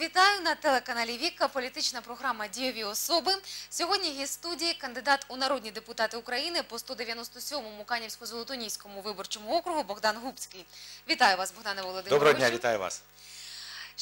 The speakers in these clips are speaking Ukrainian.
Вітаю на телеканалі Віка. Політична програма Дієві особи. Сьогодні гість студії кандидат у народні депутати України по 197-му Канівсько-Золотоніському виборчому округу Богдан Губський. Вітаю вас, Богдане Володимировичу. Доброго дня, вітаю вас.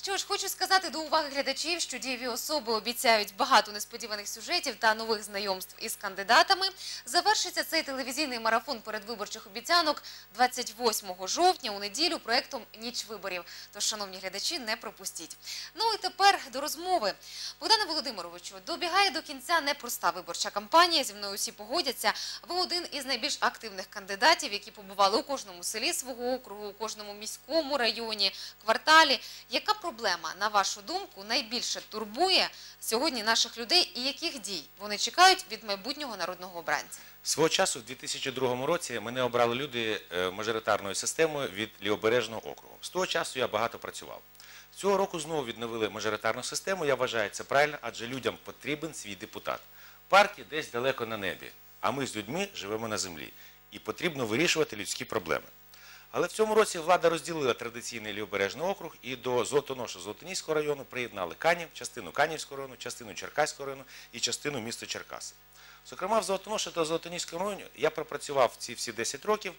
Що ж, хочу сказати до уваги глядачів, що дієві особи обіцяють багато несподіваних сюжетів та нових знайомств із кандидатами. Завершиться цей телевізійний марафон передвиборчих обіцянок 28 жовтня у неділю проектом Ніч виборів. Тож, шановні глядачі, не пропустіть. Ну і тепер до розмови. Богдане Володимировичу, добігає до кінця непроста виборча кампанія. Зі мною всі погодяться. Ви один із найбільш активних кандидатів, які побували у кожному селі свого округу, у кожному міському районі, кварталі. Яка проблема, на вашу думку, найбільше турбує сьогодні наших людей і яких дій вони чекають від майбутнього народного обранця? Свого часу, в 2002 році, мене обрали люди е, мажоритарною системою від Лівобережного округу. З того часу я багато працював. Цього року знову відновили мажоритарну систему. Я вважаю це правильно, адже людям потрібен свій депутат. Партії десь далеко на небі, а ми з людьми живемо на землі. І потрібно вирішувати людські проблеми. Але в цьому році влада розділила традиційний лівобережний округ і до Золотоноша Золотоніського району приєднали Канів, частину Канівського району, частину Черкаського району і частину міста Черкаси. Зокрема, в Золотоноші та Золотоніському районі я пропрацював ці всі 10 років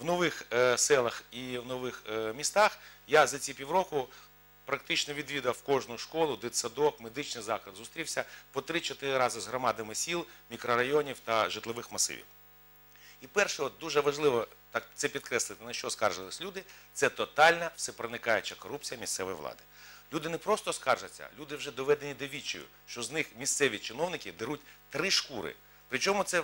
в нових е, селах і в нових е, містах. Я за ці півроку практично відвідав кожну школу, дитсадок, медичний заклад, зустрівся по 3-4 рази з громадами сіл, мікрорайонів та житлових масивів. І перше, от дуже важливо так це підкреслити, на що скаржились люди, це тотальна всепроникаюча корупція місцевої влади. Люди не просто скаржаться, люди вже доведені до відчаю, що з них місцеві чиновники деруть три шкури. Причому це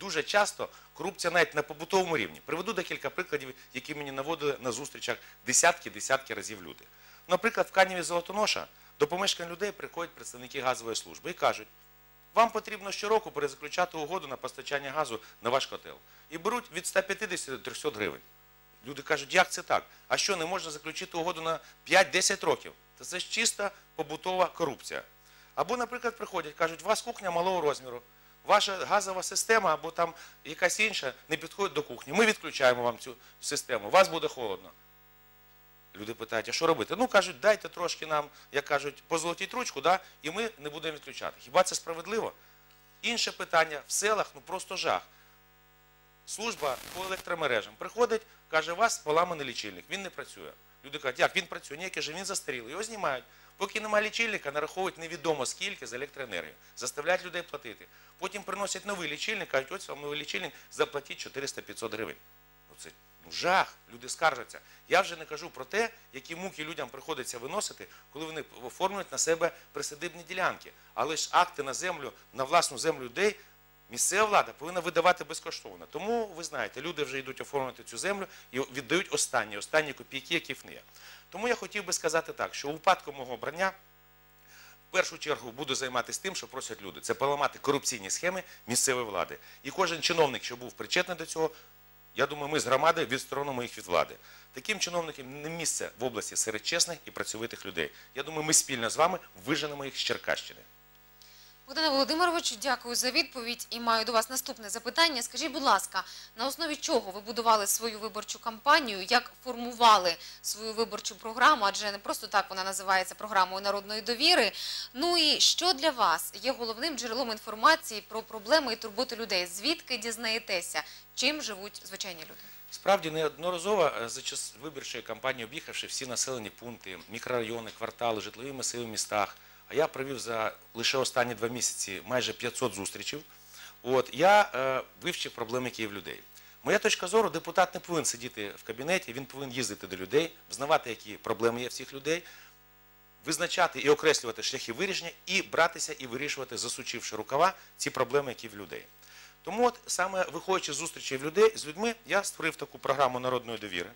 дуже часто корупція навіть на побутовому рівні. Приведу декілька прикладів, які мені наводили на зустрічах десятки-десятки разів люди. Наприклад, в Каніві Золотоноша до помешкань людей приходять представники газової служби і кажуть, вам потрібно щороку перезаключати угоду на постачання газу на ваш котел. І беруть від 150 до 300 гривень. Люди кажуть, як це так? А що, не можна заключити угоду на 5-10 років? Та це ж чиста побутова корупція. Або, наприклад, приходять, кажуть, у вас кухня малого розміру, ваша газова система або там якась інша не підходить до кухні. Ми відключаємо вам цю систему, у вас буде холодно. Люди питають, а що робити? Ну, кажуть, дайте трошки нам, як кажуть, позолотіть ручку, да, і ми не будемо відключати. Хіба це справедливо? Інше питання в селах, ну просто жах. Служба по електромережам приходить, каже, у вас поламаний лічильник, він не працює. Люди кажуть, як він працює? Ні, каже, він застарілий. Його знімають. Поки немає лічильника, нараховують невідомо скільки за електроенергію. Заставляють людей платити. Потім приносять новий лічильник, кажуть, ось вам новий лічильник, заплатіть 400-500 гривень. Це ну, жах, люди скаржаться. Я вже не кажу про те, які муки людям приходиться виносити, коли вони оформлюють на себе присадибні ділянки. Але ж акти на землю, на власну землю людей місцева влада повинна видавати безкоштовно. Тому, ви знаєте, люди вже йдуть оформити цю землю і віддають останні, останні копійки, яких не є. Тому я хотів би сказати так, що у випадку мого обрання в першу чергу буду займатися тим, що просять люди. Це поламати корупційні схеми місцевої влади. І кожен чиновник, що був причетний до цього, я думаю, ми з громади відсторонимо їх від влади. Таким чиновникам не місце в області серед чесних і працьовитих людей. Я думаю, ми спільно з вами виженемо їх з Черкащини. Богдане Володимировичу, дякую за відповідь і маю до вас наступне запитання. Скажіть, будь ласка, на основі чого ви будували свою виборчу кампанію, як формували свою виборчу програму, адже не просто так вона називається програмою народної довіри. Ну і що для вас є головним джерелом інформації про проблеми і турботи людей? Звідки дізнаєтеся, чим живуть звичайні люди? Справді неодноразово е, за час виборчої кампанії, об'їхавши всі населені пункти, мікрорайони, квартали, житлові масиви в містах, я провів за лише останні два місяці майже 500 зустрічей. От я е, вивчив проблеми Київ людей. Моя точка зору, депутат не повинен сидіти в кабінеті, він повинен їздити до людей, знавати, які проблеми є в цих людей, визначати і окреслювати шляхи вирішення, і братися і вирішувати, засучивши рукава, ці проблеми, які в людей. Тому, от саме виходячи з зустрічей в людей з людьми, я створив таку програму народної довіри.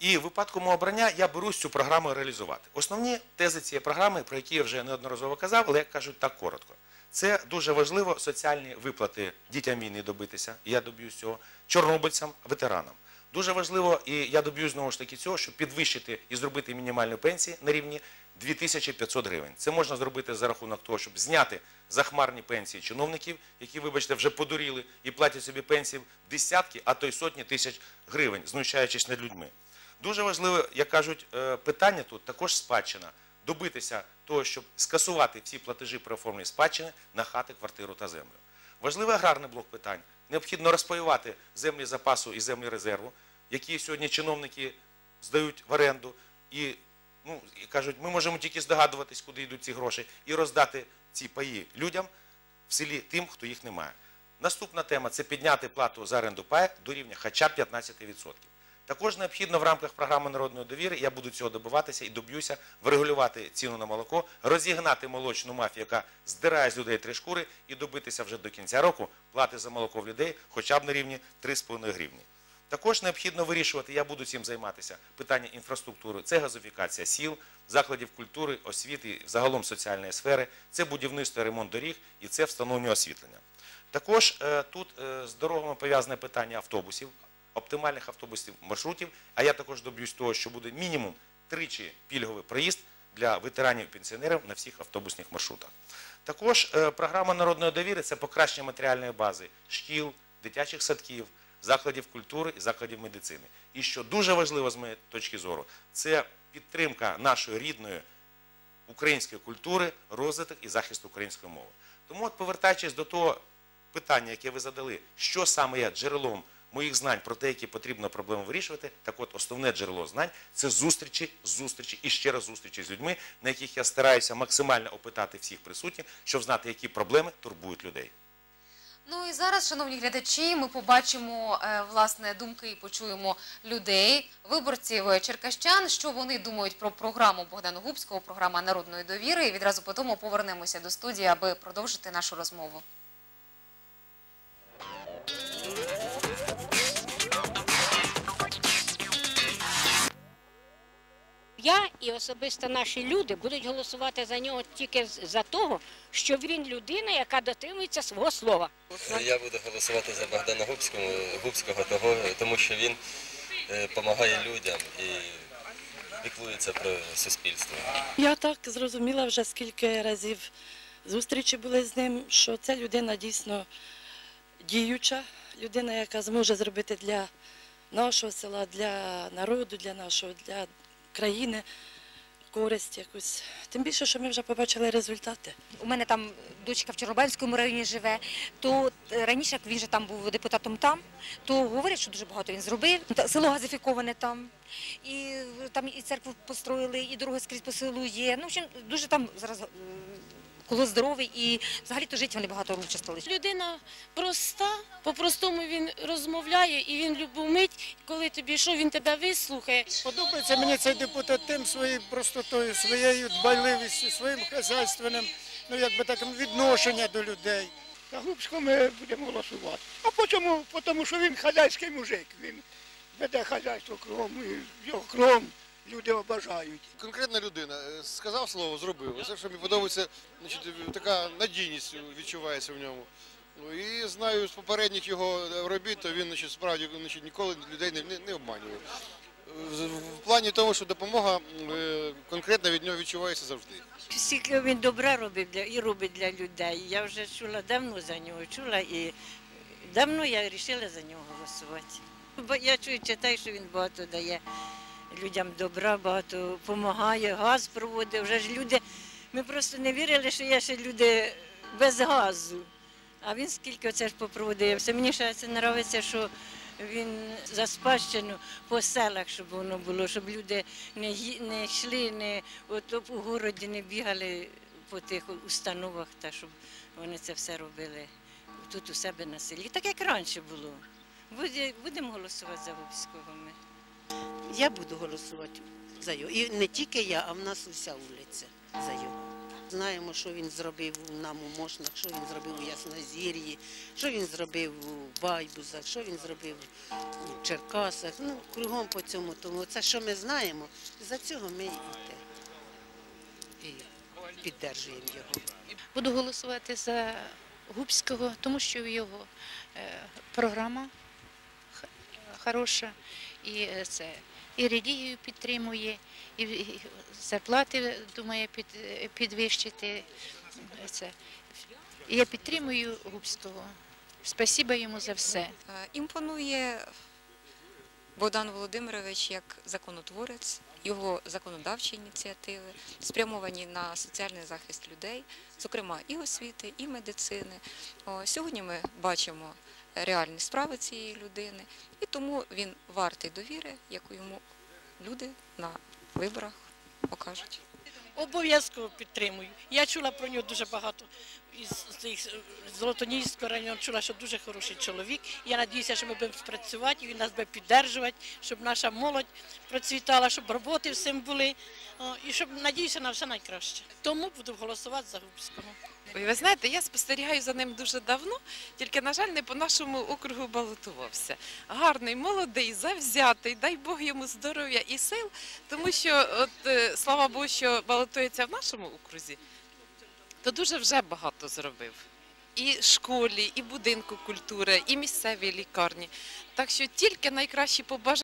І в випадку мого обрання я берусь цю програму реалізувати. Основні тези цієї програми, про які я вже неодноразово казав, але як кажуть так коротко. Це дуже важливо соціальні виплати дітям війни добитися, і я доб'юсь цього, чорнобильцям, ветеранам. Дуже важливо, і я доб'юсь знову ж таки цього, щоб підвищити і зробити мінімальну пенсію на рівні 2500 гривень. Це можна зробити за рахунок того, щоб зняти захмарні пенсії чиновників, які, вибачте, вже подуріли і платять собі пенсії в десятки, а то й сотні тисяч гривень, знущаючись над людьми. Дуже важливе, як кажуть, е, питання тут також спадщина. Добитися того, щоб скасувати всі платежі при оформленні спадщини на хати, квартиру та землю. Важливий аграрний блок питань. Необхідно розпаювати землі запасу і землі резерву, які сьогодні чиновники здають в оренду і, ну, і кажуть, ми можемо тільки здогадуватись, куди йдуть ці гроші, і роздати ці паї людям в селі тим, хто їх не має. Наступна тема це підняти плату за оренду паїк до рівня хоча б 15%. Також необхідно в рамках програми народної довіри, я буду цього добиватися і доб'юся врегулювати ціну на молоко, розігнати молочну мафію, яка здирає з людей три шкури, і добитися вже до кінця року плати за молоко в людей хоча б на рівні 3,5 гривні. Також необхідно вирішувати, я буду цим займатися, питання інфраструктури. Це газифікація сіл, закладів культури, освіти, загалом соціальної сфери, це будівництво ремонт доріг і це встановлення освітлення. Також е, тут е, з дорогами пов'язане питання автобусів, оптимальних автобусів маршрутів. А я також доб'юсь того, що буде мінімум тричі пільговий проїзд для ветеранів і пенсіонерів на всіх автобусних маршрутах. Також е, програма народної довіри це покращення матеріальної бази шкіл, дитячих садків, закладів культури і закладів медицини. І що дуже важливо з моєї точки зору, це підтримка нашої рідної української культури, розвиток і захист української мови. Тому, от повертаючись до того питання, яке ви задали, що саме є джерелом моїх знань про те, які потрібно проблеми вирішувати, так от основне джерело знань це зустрічі, зустрічі і ще раз зустрічі з людьми, на яких я стараюся максимально опитати всіх присутніх, щоб знати, які проблеми турбують людей. Ну і зараз, шановні глядачі, ми побачимо е, власне думки і почуємо людей, виборців е, черкащан, що вони думають про програму Богдана Губського, програма народної довіри. І відразу по тому повернемося до студії, аби продовжити нашу розмову. Я і особисто наші люди будуть голосувати за нього тільки з- за того, що він людина, яка дотримується свого слова. Я буду голосувати за Богдана Губського, Губського того, тому що він допомагає людям і піклується про суспільство. Я так зрозуміла вже скільки разів зустрічі були з ним, що це людина дійсно діюча, людина, яка зможе зробити для нашого села, для народу, для нашого, для країни користь якусь. Тим більше, що ми вже побачили результати. У мене там дочка в Чорнобильському районі живе. То е, раніше, як він же там був депутатом там, то говорять, що дуже багато він зробив. Село газифіковане там, і е, там і церкву построїли, і дороги скрізь по селу є. Ну, в общем, дуже там зараз коло здоровий, і взагалі то жити вони багато років стали. Людина проста, по-простому він розмовляє і він любу мить, коли тобі що, він тебе вислухає. Подобається мені цей депутат тим своєю простотою, своєю дбайливістю, своїм хазяйственним, ну якби так відношення до людей. За Губського ми будемо голосувати. А по чому? По Тому що він хазяйський мужик. Він веде хазяйство кругом, його кругом люди обажають. конкретна людина е, сказав слово, зробив. Це що мені подобається, значить, така надійність відчувається в ньому. Ну, І знаю з попередніх його робіт, то він значить, справді значить, ніколи людей не, не, обманює. В плані того, що допомога е, конкретно від нього відчувається завжди. Скільки він добра робить для і робить для людей. Я вже чула давно за нього, чула і давно я вирішила за нього голосувати. Бо я чую, читаю, що він багато дає людям добра, багато допомагає, газ проводить. Вже ж люди. Ми просто не вірили, що є ще люди без газу. А він скільки оце ж. Все мені ще це подобається, що він за спадщину по селах, щоб воно було, щоб люди не, не йшли, не от у городі не бігали по тих установах, та щоб вони це все робили тут у себе на селі. Так як раніше було. Буде- Будемо голосувати за Губського ми. Я буду голосувати за його. І не тільки я, а в нас уся вулиця за його. Знаємо, що він зробив нам у Мошнах, що він зробив у Яснозір'ї, що він зробив у Байбузах, що він зробив у Черкасах. Ну, кругом по цьому. Тому це, що ми знаємо, за цього ми і. І піддержуємо його. Буду голосувати за Губського, тому що його е, програма хороша, і е, це і релігію підтримує, і, зарплати думає під, підвищити. Це. І я підтримую Губського. Спасіба йому за все. Е, Імпонує Богдан Володимирович як законотворець, його законодавчі ініціативи спрямовані на соціальний захист людей, зокрема і освіти, і медицини. Сьогодні ми бачимо реальні справи цієї людини, і тому він вартий довіри, яку йому люди на виборах покажуть. Обов'язково підтримую. Я чула про нього дуже багато із цих Золотоніського району, чула, що дуже хороший чоловік. Я сподіваюся, що ми будемо спрацювати, він нас буде підтримувати, щоб наша молодь процвітала, щоб роботи всім були. І щоб надіюся на все найкраще. Тому буду голосувати за Губського. Ви знаєте, я спостерігаю за ним дуже давно, тільки, на жаль, не по нашому округу балотувався. Гарний, молодий, завзятий, дай Бог йому здоров'я і сил, тому що, от, е, слава Богу, що балотується в нашому окрузі, то дуже вже багато зробив. І школі, і будинку культури, і місцевій лікарні. Так що тільки найкращі побажання.